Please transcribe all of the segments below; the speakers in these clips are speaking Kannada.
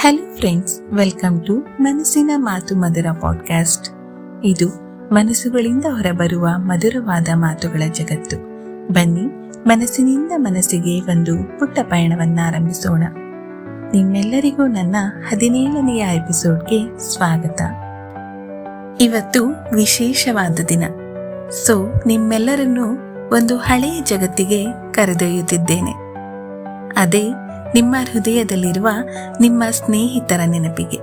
ಹಲೋ ಫ್ರೆಂಡ್ಸ್ ವೆಲ್ಕಮ್ ಟು ಮನಸ್ಸಿನ ಮಾತು ಮಧುರ ಪಾಡ್ಕಾಸ್ಟ್ ಇದು ಮನಸ್ಸುಗಳಿಂದ ಹೊರಬರುವ ಮಧುರವಾದ ಮಾತುಗಳ ಜಗತ್ತು. ಬನ್ನಿ ಮನಸ್ಸಿನಿಂದ ಮನಸ್ಸಿಗೆ ಒಂದು ಪುಟ್ಟ ಪಯಣವನ್ನ ಆರಂಭಿಸೋಣ ನಿಮ್ಮೆಲ್ಲರಿಗೂ ನನ್ನ ಹದಿನೇಳನೆಯ ಎಪಿಸೋಡ್ಗೆ ಸ್ವಾಗತ. ಇವತ್ತು ವಿಶೇಷವಾದ ದಿನ. ಸೊ ನಿಮ್ಮೆಲ್ಲರನ್ನೂ ಒಂದು ಹಳೆಯ ಜಗತ್ತಿಗೆ ಕರೆದೊಯ್ಯುತ್ತಿದ್ದೇನೆ. ಅದೇ ನಿಮ್ಮ ಹೃದಯದಲ್ಲಿರುವ ನಿಮ್ಮ ಸ್ನೇಹಿತರ ನೆನಪಿಗೆ.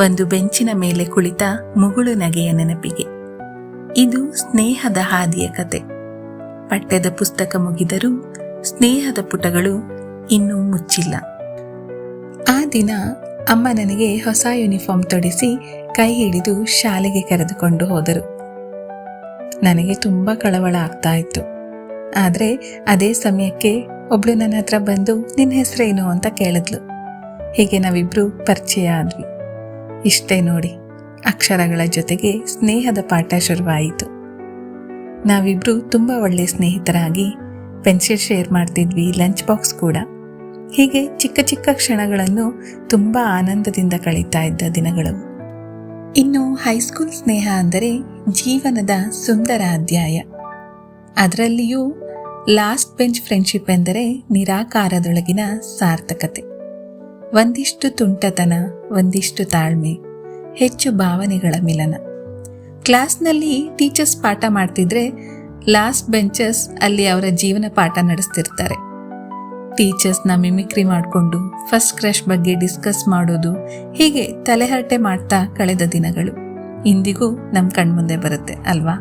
ಒಂದು ಬೆಂಚಿನ ಮೇಲೆ ಕುಳಿತ ಮುಗುಳು ನಗೆಯ ನೆನಪಿಗೆ. ಇದು ಸ್ನೇಹದ ಹಾದಿಯ ಕತೆ. ಪಠ್ಯದ ಪುಸ್ತಕ ಮುಗಿದರೂ ಸ್ನೇಹದ ಪುಟಗಳು ಇನ್ನೂ ಮುಚ್ಚಿಲ್ಲ. ಆ ದಿನ ಅಮ್ಮ ನನಗೆ ಹೊಸ ಯೂನಿಫಾರ್ಮ್ ತೊಡಿಸಿ ಕೈ ಹಿಡಿದು ಶಾಲೆಗೆ ಕರೆದುಕೊಂಡು ಹೋದರು. ನನಗೆ ತುಂಬ ಕಳವಳ ಆಗ್ತಾ ಇತ್ತು. ಆದರೆ ಅದೇ ಸಮಯಕ್ಕೆ ಒಬ್ಳು ನನ್ನ ಹತ್ರ ಬಂದು ನಿನ್ನ ಹೆಸರೇನು ಅಂತ ಕೇಳಿದ್ಲು. ಹೀಗೆ ನಾವಿಬ್ರು ಪರಿಚಯ ಆದ್ವಿ. ಇಷ್ಟೇ ನೋಡಿ ಅಕ್ಷರಗಳ ಜೊತೆಗೆ ಸ್ನೇಹದ ಪಾಠ ಶುರುವಾಯಿತು. ನಾವಿಬ್ರು ತುಂಬ ಒಳ್ಳೆ ಸ್ನೇಹಿತರಾಗಿ ಪೆನ್ಸಿಲ್ ಶೇರ್ ಮಾಡ್ತಿದ್ವಿ, ಲಂಚ್ ಬಾಕ್ಸ್ ಕೂಡ. ಹೀಗೆ ಚಿಕ್ಕ ಚಿಕ್ಕ ಕ್ಷಣಗಳನ್ನು ತುಂಬ ಆನಂದದಿಂದ ಕಳೀತಾ ಇದ್ದ ದಿನಗಳು. ಇನ್ನು ಹೈಸ್ಕೂಲ್ ಸ್ನೇಹ ಅಂದರೆ ಜೀವನದ ಸುಂದರ ಅಧ್ಯಾಯ. ಅದರಲ್ಲಿಯೂ ಲಾಸ್ಟ್ ಬೆಂಚ್ ಫ್ರೆಂಡ್ಶಿಪ್ ಎಂದರೆ ನಿರಾಕಾರದೊಳಗಿನ ಸಾರ್ಥಕತೆ. ಒಂದಿಷ್ಟು ತುಂಟತನ, ಒಂದಿಷ್ಟು ತಾಳ್ಮೆ, ಹೆಚ್ಚು ಭಾವನೆಗಳ ಮಿಲನ. ಕ್ಲಾಸ್ನಲ್ಲಿ ಟೀಚರ್ಸ್ ಪಾಠ ಮಾಡ್ತಿದ್ರೆ ಲಾಸ್ಟ್ ಬೆಂಚಸ್ ಅಲ್ಲಿ ಅವರ ಜೀವನ ಪಾಠ ನಡೆಸ್ತಿರ್ತಾರೆ. ಟೀಚರ್ಸ್ನ ಮಿಮಿಕ್ರಿ ಮಾಡಿಕೊಂಡು ಫಸ್ಟ್ ಕ್ರಶ್ ಬಗ್ಗೆ ಡಿಸ್ಕಸ್ ಮಾಡೋದು ಹೀಗೆ ತಲೆಹರಟೆ ಮಾಡ್ತಾ ಕಳೆದ ದಿನಗಳು. ಇಂದಿಗೂ ನಮ್ಮ ಕಣ್ಮುಂದೆ ಬರುತ್ತೆ, ಅಲ್ವಾ?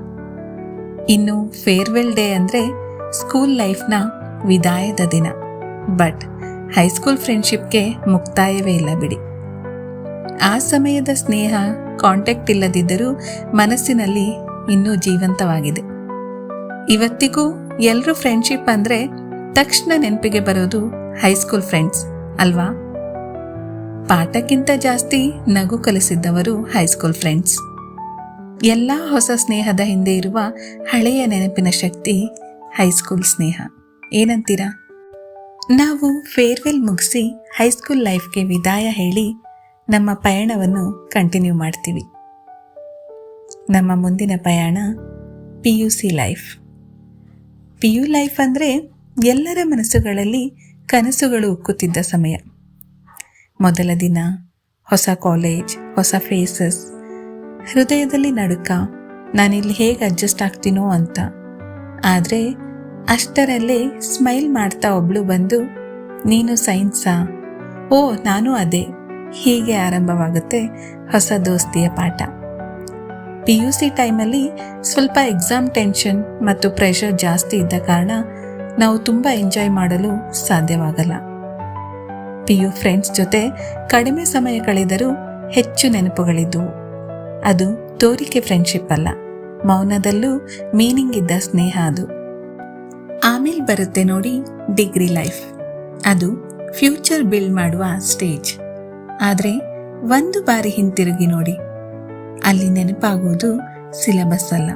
ಇನ್ನು ಫೇರ್ವೆಲ್ ಡೇ ಅಂದರೆ ಸ್ಕೂಲ್ ಲೈಫ್ನ ವಿದಾಯದ ದಿನ. ಬಟ್, ಹೈಸ್ಕೂಲ್ ಫ್ರೆಂಡ್ಶಿಪ್ಗೆ ಮುಕ್ತಾಯವೇ ಇಲ್ಲ ಬಿಡಿ. ಆ ಸಮಯದ ಸ್ನೇಹ ಕಾಂಟ್ಯಾಕ್ಟ್ ಇಲ್ಲದಿದ್ದರೂ ಮನಸ್ಸಿನಲ್ಲಿ ಇನ್ನೂ ಜೀವಂತವಾಗಿದೆ. ಇವತ್ತಿಗೂ ಎಲ್ಲರೂ ಫ್ರೆಂಡ್ಶಿಪ್ ಅಂದರೆ ತಕ್ಷಣ ನೆನಪಿಗೆ ಬರೋದು ಹೈಸ್ಕೂಲ್ ಫ್ರೆಂಡ್ಸ್, ಅಲ್ವಾ? ಪಾಠಕ್ಕಿಂತ ಜಾಸ್ತಿ ನಗು ಕಲಿಸಿದ್ದವರು ಹೈಸ್ಕೂಲ್ ಫ್ರೆಂಡ್ಸ್. ಎಲ್ಲ ಹೊಸ ಸ್ನೇಹದ ಹಿಂದೆ ಇರುವ ಹಳೆಯ ನೆನಪಿನ ಶಕ್ತಿ ಹೈಸ್ಕೂಲ್ ಸ್ನೇಹ. ಏನಂತೀರಾ? ನಾವು ಫೇರ್ವೆಲ್ ಮುಗಿಸಿ ಹೈಸ್ಕೂಲ್ ಲೈಫ್ಗೆ ವಿದಾಯ ಹೇಳಿ ನಮ್ಮ ಪಯಣವನ್ನು ಕಂಟಿನ್ಯೂ ಮಾಡ್ತೀವಿ. ನಮ್ಮ ಮುಂದಿನ ಪಯಣ P U C life. P U life ಅಂದರೆ ಎಲ್ಲರ ಮನಸ್ಸುಗಳಲ್ಲಿ ಕನಸುಗಳು ಉಕ್ಕುತ್ತಿದ್ದ ಸಮಯ. ಮೊದಲ ದಿನ, ಹೊಸ ಕಾಲೇಜ್, ಹೊಸ ಫೇಸಸ್, ಹೃದಯದಲ್ಲಿ ನಡುಕ, ನಾನಿಲ್ಲಿ ಹೇಗೆ ಅಡ್ಜಸ್ಟ್ ಆಗ್ತೀನೋ ಅಂತ. ಆದರೆ ಅಷ್ಟರಲ್ಲೇ ಸ್ಮೈಲ್ ಮಾಡ್ತಾ ಒಬ್ಳು ಬಂದು, ನೀನು ಸೈನ್ಸಾ? ಓ, ನಾನು ಅದೇ. ಹೀಗೆ ಆರಂಭವಾಗುತ್ತೆ ಹೊಸ ದೋಸ್ತಿಯ ಪಾಠ. ಪಿ ಯು ಸಿ ಟೈಮಲ್ಲಿ ಸ್ವಲ್ಪ ಎಕ್ಸಾಮ್ ಟೆನ್ಷನ್ ಮತ್ತು ಪ್ರೆಷರ್ ಜಾಸ್ತಿ ಇದ್ದ ಕಾರಣ ನಾವು ತುಂಬ ಎಂಜಾಯ್ ಮಾಡಲು ಸಾಧ್ಯವಾಗಲ್ಲ. ಪಿ ಯು ಫ್ರೆಂಡ್ಸ್ ಜೊತೆ ಕಡಿಮೆ ಸಮಯ ಕಳೆದರೂ ಹೆಚ್ಚು ನೆನಪುಗಳಿದ್ದವು ಅದು ತೋರಿಕೆ ಫ್ರೆಂಡ್ಶಿಪ್ ಅಲ್ಲ. ಮೌನದಲ್ಲೂ ಮೀನಿಂಗ್ ಇದ್ದ ಸ್ನೇಹ ಅದು. ಆಮೇಲೆ ಬರುತ್ತೆ ನೋಡಿ ಡಿಗ್ರಿ ಲೈಫ್. ಅದು ಫ್ಯೂಚರ್ ಬಿಲ್ಡ್ ಮಾಡುವ ಸ್ಟೇಜ್. ಆದರೆ ಒಂದು ಬಾರಿ ಹಿಂತಿರುಗಿ ನೋಡಿ. ಅಲ್ಲಿ ನೆನಪಾಗುವುದು ಸಿಲೆಬಸ್ ಅಲ್ಲ.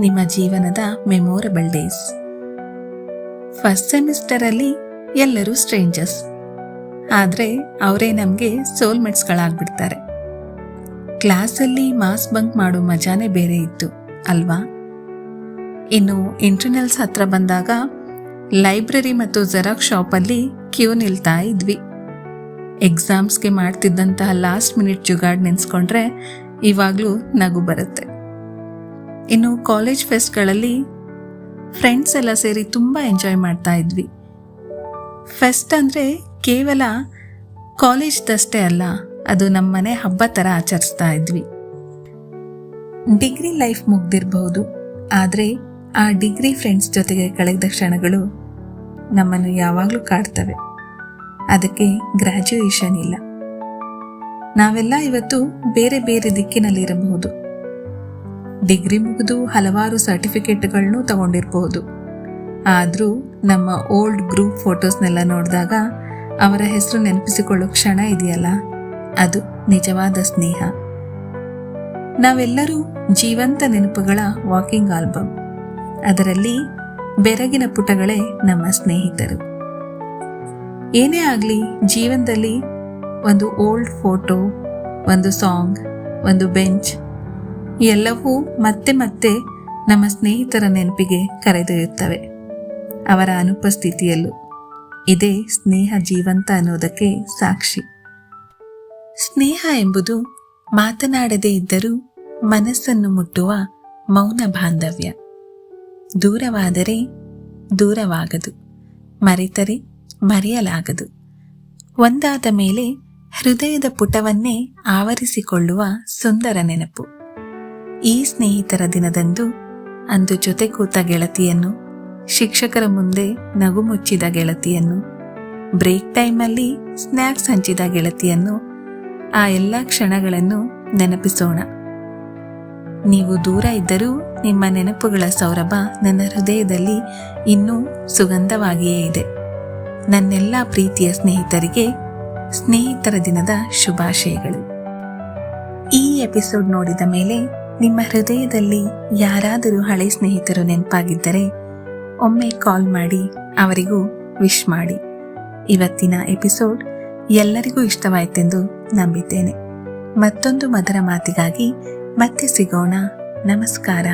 ನಿಮ್ಮ ಜೀವನದ ಮೆಮೊರಬಲ್ ಡೇಸ್. ಫಸ್ಟ್ ಸೆಮಿಸ್ಟರಲ್ಲಿ ಎಲ್ಲರೂ ಸ್ಟ್ರೇಂಜರ್ಸ್. ಆದರೆ ಅವರೇ ನಮಗೆ ಸೋಲ್ಮೆಟ್ಸ್ಗಳಾಗ್ಬಿಡ್ತಾರೆ. ಕ್ಲಾಸಲ್ಲಿ ಮಾಸ್ ಬಂಕ್ ಮಾಡೋ ಮಜಾನೇ ಬೇರೆ ಇತ್ತು. ಅಲ್ವಾ? ಇನ್ನು ಇಂಟರ್ನಲ್ಸ್ ಹತ್ರ ಬಂದಾಗ ಲೈಬ್ರರಿ ಮತ್ತು ಜೆರಾಕ್ಸ್ ಶಾಪಲ್ಲಿ ಕ್ಯೂ ನಿಲ್ತಾ ಇದ್ವಿ. ಎಕ್ಸಾಮ್ಸ್ಗೆ ಮಾಡ್ತಿದ್ದಂತಹ ಲಾಸ್ಟ್ ಮಿನಿಟ್ ಜುಗಾಡ್ ನೆನೆಸ್ಕೊಂಡ್ರೆ ಇವಾಗಲೂ ನಗು ಬರುತ್ತೆ. ಇನ್ನು ಕಾಲೇಜ್ ಫೆಸ್ಟ್ಗಳಲ್ಲಿ ಫ್ರೆಂಡ್ಸ್ ಎಲ್ಲ ಸೇರಿ ತುಂಬ ಎಂಜಾಯ್ ಮಾಡ್ತಾ ಇದ್ವಿ. ಫೆಸ್ಟ್ ಅಂದರೆ ಕೇವಲ ಕಾಲೇಜ್ದಷ್ಟೇ ಅಲ್ಲ, ಅದು ನಮ್ಮನೆ ಹಬ್ಬ ಥರ ಆಚರಿಸ್ತಾ ಇದ್ವಿ. ಡಿಗ್ರಿ ಲೈಫ್ ಮುಗ್ದಿರಬಹುದು. ಆದರೆ ಆ ಡಿಗ್ರಿ ಫ್ರೆಂಡ್ಸ್ ಜೊತೆಗೆ ಕಳೆದ ಕ್ಷಣಗಳು ನಮ್ಮನ್ನು ಯಾವಾಗಲೂ ಕಾಡ್ತವೆ. ಅದಕ್ಕೆ ಗ್ರ್ಯಾಜುಯೇಷನ್ ಇಲ್ಲ. ನಾವೆಲ್ಲ ಇವತ್ತು ಬೇರೆ ಬೇರೆ ದಿಕ್ಕಿನಲ್ಲಿರಬಹುದು. ಡಿಗ್ರಿ ಮುಗಿದು ಹಲವಾರು ಸರ್ಟಿಫಿಕೇಟ್ಗಳನ್ನು ತಗೊಂಡಿರಬಹುದು. ಆದರೂ ನಮ್ಮ ಓಲ್ಡ್ ಗ್ರೂಪ್ ಫೋಟೋಸ್ನೆಲ್ಲ ನೋಡಿದಾಗ ಅವರ ಹೆಸರು ನೆನಪಿಸಿಕೊಳ್ಳೋ ಕ್ಷಣ ಇದೆಯಲ್ಲ? ಅದು ನಿಜವಾದ ಸ್ನೇಹ. ನಾವೆಲ್ಲರೂ ಜೀವಂತ ನೆನಪುಗಳ ವಾಕಿಂಗ್ ಆಲ್ಬಮ್ ಅದರಲ್ಲಿ ಬೆರಗಿನ ಪುಟಗಳೇ ನಮ್ಮ ಸ್ನೇಹಿತರು. ಏನೇ ಆಗಲಿ, ಜೀವನದಲ್ಲಿ ಒಂದು ಓಲ್ಡ್ ಫೋಟೋ, ಒಂದು ಸಾಂಗ್, ಒಂದು ಬೆಂಚ್, ಎಲ್ಲವೂ ಮತ್ತೆ ಮತ್ತೆ ನಮ್ಮ ಸ್ನೇಹಿತರ ನೆನಪಿಗೆ ಕರೆದೊಯ್ಯುತ್ತವೆ. ಅವರ ಅನುಪಸ್ಥಿತಿಯಲ್ಲೂ ಇದೇ ಸ್ನೇಹ ಜೀವಂತ ಅನ್ನೋದಕ್ಕೆ ಸಾಕ್ಷಿ. ಸ್ನೇಹ ಎಂಬುದು ಮಾತನಾಡದೇ ಇದ್ದರೂ ಮನಸ್ಸನ್ನು ಮುಟ್ಟುವ ಮೌನ ಬಾಂಧವ್ಯ. ದೂರವಾದರೆ ದೂರವಾಗದು. ಮರೆತರೆ ಮರೆಯಲಾಗದು. ಒಂದಾದ ಮೇಲೆ ಹೃದಯದ ಪುಟವನ್ನೇ ಆವರಿಸಿಕೊಳ್ಳುವ ಸುಂದರ ನೆನಪು. ಈ ಸ್ನೇಹಿತರ ದಿನದಂದು ಅಂದು ಜೊತೆ ಕೂತ ಗೆಳತಿಯನ್ನು, ಶಿಕ್ಷಕರ ಮುಂದೆ ನಗು ಮುಚ್ಚಿದ ಗೆಳತಿಯನ್ನು, ಬ್ರೇಕ್ ಟೈಮಲ್ಲಿ ಸ್ನ್ಯಾಕ್ಸ್ ಹಂಚಿದ ಗೆಳತಿಯನ್ನು ಆ ಎಲ್ಲ ಕ್ಷಣಗಳನ್ನು ನೆನಪಿಸೋಣ. ನೀವು ದೂರ ಇದ್ದರೂ ನಿಮ್ಮ ನೆನಪುಗಳ ಸೌರಭ ನನ್ನ ಹೃದಯದಲ್ಲಿ ಇನ್ನೂ ಸುಗಂಧವಾಗಿಯೇ ಇದೆ. ನನ್ನೆಲ್ಲ ಪ್ರೀತಿಯ ಸ್ನೇಹಿತರಿಗೆ ಸ್ನೇಹಿತರ ದಿನದ ಶುಭಾಶಯಗಳು. ಈ ಎಪಿಸೋಡ್ ನೋಡಿದ ಮೇಲೆ ನಿಮ್ಮ ಹೃದಯದಲ್ಲಿ ಯಾರಾದರೂ ಹಳೆ ಸ್ನೇಹಿತರು ನೆನಪಾಗಿದ್ದರೆ ಒಮ್ಮೆ ಕಾಲ್ ಮಾಡಿ ಅವರಿಗೂ ವಿಶ್ ಮಾಡಿ. ಇವತ್ತಿನ ಎಪಿಸೋಡ್ ಎಲ್ಲರಿಗೂ ಇಷ್ಟವಾಯಿತೆಂದು ನಂಬಿದ್ದೇನೆ. ಮತ್ತೊಂದು ಮಧುರ ಮಾತಿಗಾಗಿ ಮತ್ತೆ ಸಿಗೋಣ. ನಮಸ್ಕಾರ.